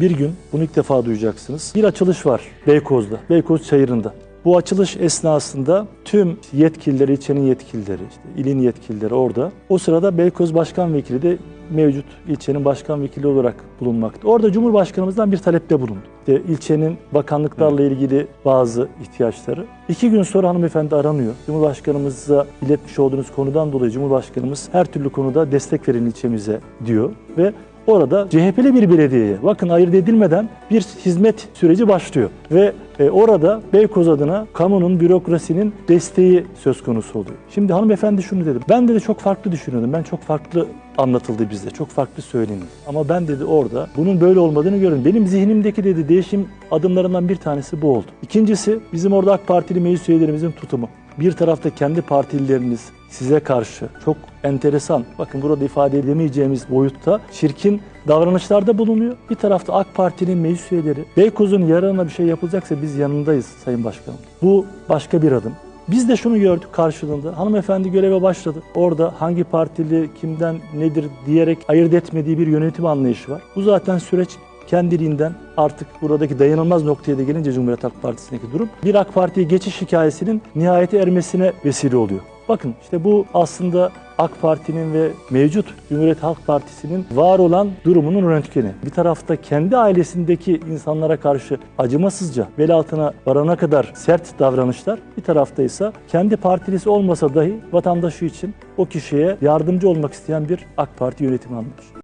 Bir gün bunu ilk defa duyacaksınız. Bir açılış var Beykoz'da, Beykoz Çayırı'nda. Bu açılış esnasında tüm yetkilileri, ilçenin yetkilileri, işte ilin yetkilileri orada. O sırada Beykoz Başkan Vekili de mevcut ilçenin başkan vekili olarak bulunmakta. Orada Cumhurbaşkanımızdan bir talepte bulundu. İşte ilçenin bakanlıklarla ilgili bazı ihtiyaçları. İki gün sonra hanımefendi aranıyor. Cumhurbaşkanımıza iletmiş olduğunuz konudan dolayı Cumhurbaşkanımız her türlü konuda destek verin ilçemize diyor ve Orada CHP'li bir belediyeye bakın ayırt edilmeden bir hizmet süreci başlıyor. Ve e, orada Beykoz adına kamunun, bürokrasinin desteği söz konusu oluyor. Şimdi hanımefendi şunu dedi. Ben dedi çok farklı düşünüyordum. Ben çok farklı anlatıldı bize. Çok farklı söylenildi. Ama ben dedi orada bunun böyle olmadığını gördüm. Benim zihnimdeki dedi değişim adımlarından bir tanesi bu oldu. İkincisi bizim orada AK Partili meclis üyelerimizin tutumu. Bir tarafta kendi partilileriniz size karşı çok enteresan, bakın burada ifade edemeyeceğimiz boyutta çirkin davranışlarda bulunuyor. Bir tarafta AK Parti'nin meclis üyeleri, Beykoz'un yararına bir şey yapılacaksa biz yanındayız Sayın Başkanım. Bu başka bir adım. Biz de şunu gördük karşılığında. Hanımefendi göreve başladı. Orada hangi partili, kimden, nedir diyerek ayırt etmediği bir yönetim anlayışı var. Bu zaten süreç kendiliğinden artık buradaki dayanılmaz noktaya da gelince Cumhuriyet Halk Partisi'ndeki durum bir AK Parti'ye geçiş hikayesinin nihayete ermesine vesile oluyor. Bakın işte bu aslında AK Parti'nin ve mevcut Cumhuriyet Halk Partisi'nin var olan durumunun röntgeni. Bir tarafta kendi ailesindeki insanlara karşı acımasızca bel altına varana kadar sert davranışlar, bir tarafta ise kendi partilisi olmasa dahi vatandaşı için o kişiye yardımcı olmak isteyen bir AK Parti yönetimi anlayışı.